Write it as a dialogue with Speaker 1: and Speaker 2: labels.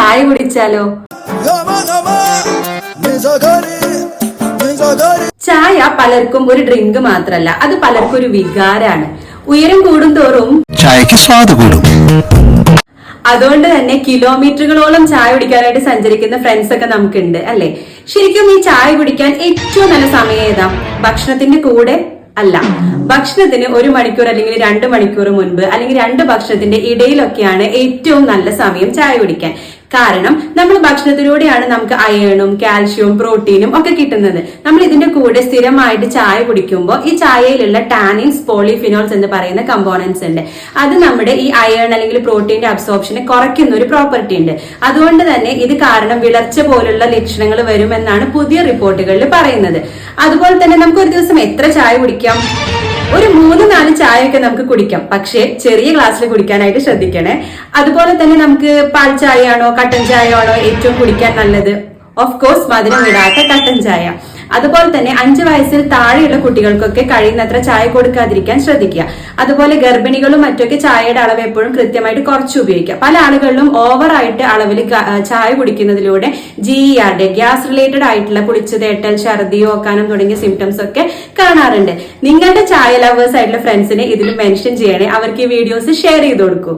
Speaker 1: ചായ കുടിച്ചാലോ? ചായ പലർക്കും ഒരു ഡ്രിങ്ക് മാത്രല്ല അത് പലർക്കും ഒരു വികാരാണ്. ഉയരം കൂടുന്തോറും
Speaker 2: ചായക്ക് സ്വാദ് കൂടും.
Speaker 1: അതുകൊണ്ട് തന്നെ കിലോമീറ്ററുകളോളം ചായ കുടിക്കാനായിട്ട് സഞ്ചരിക്കുന്ന ഫ്രണ്ട്സ് ഒക്കെ നമുക്കുണ്ട് അല്ലെ? ശരിക്കും ഈ ചായ കുടിക്കാൻ ഏറ്റവും നല്ല സമയം ഏതാ? ഭക്ഷണത്തിന്റെ കൂടെ അല്ല. ഭക്ഷണത്തിന് ഒരു മണിക്കൂർ അല്ലെങ്കിൽ രണ്ട് മണിക്കൂർ മുൻപ് അല്ലെങ്കിൽ രണ്ട് ഭക്ഷണത്തിന്റെ ഇടയിലൊക്കെയാണ് ഏറ്റവും നല്ല സമയം ചായ കുടിക്കാൻ. കാരണം നമ്മൾ ഭക്ഷണത്തിലൂടെയാണ് നമുക്ക് അയേണും കാൽഷ്യവും പ്രോട്ടീനും ഒക്കെ കിട്ടുന്നത്. നമ്മൾ ഇതിന്റെ കൂടെ സ്ഥിരമായിട്ട് ചായ കുടിക്കുമ്പോൾ ഈ ചായയിലുള്ള ടാനിൻസ് പോളിഫിനോൾസ് എന്ന് പറയുന്ന കമ്പോണൻസ് ഉണ്ട്. അത് നമ്മുടെ ഈ അയേൺ അല്ലെങ്കിൽ പ്രോട്ടീന്റെ അബ്സോർപ്ഷനെ കുറയ്ക്കുന്ന ഒരു പ്രോപ്പർട്ടി ഉണ്ട്. അതുകൊണ്ട് തന്നെ ഇത് കാരണം വിളർച്ച പോലുള്ള ലക്ഷണങ്ങൾ വരുമെന്നാണ് പുതിയ റിപ്പോർട്ടുകളിൽ പറയുന്നത്. അതുപോലെ തന്നെ നമുക്ക് ഒരു ദിവസം എത്ര ചായ കുടിക്കാം? ഒരു മൂന്ന് നാല് ചായയൊക്കെ നമുക്ക് കുടിക്കാം. പക്ഷേ ചെറിയ ഗ്ലാസ്സിൽ കുടിക്കാനായിട്ട് ശ്രദ്ധിക്കണേ. അതുപോലെ തന്നെ നമുക്ക് പാൽ ചായയാണോ കട്ടൻ ചായയാണോ ഏറ്റവും കുടിക്കാൻ നല്ലത്? ഓഫ് കോഴ്സ് മധുരം ഇടാത്ത കട്ടൻ ചായ. അതുപോലെ തന്നെ അഞ്ചു വയസ്സിൽ താഴെയുള്ള കുട്ടികൾക്കൊക്കെ കഴിയുന്നത്ര ചായ കൊടുക്കാതിരിക്കാൻ ശ്രദ്ധിക്കുക. അതുപോലെ ഗർഭിണികളും മറ്റൊക്കെ ചായയുടെ അളവ് എപ്പോഴും കൃത്യമായിട്ട് കുറച്ച് ഉപയോഗിക്കുക. പല ആളുകളിലും ഓവറായിട്ട് അളവിൽ ചായ കുടിക്കുന്നതിലൂടെ G E R gas related ആയിട്ടുള്ള പുളിച്ചു തേട്ടൽ ഛർദി ഓക്കാനം തുടങ്ങിയ സിംറ്റംസ് ഒക്കെ കാണാറുണ്ട്. നിങ്ങളുടെ ചായ ലവേഴ്സ് ആയിട്ടുള്ള ഫ്രണ്ട്സിനെ ഇതിൽ മെൻഷൻ ചെയ്യണേ. അവർക്ക് ഈ വീഡിയോസ് ഷെയർ ചെയ്ത് കൊടുക്കൂ.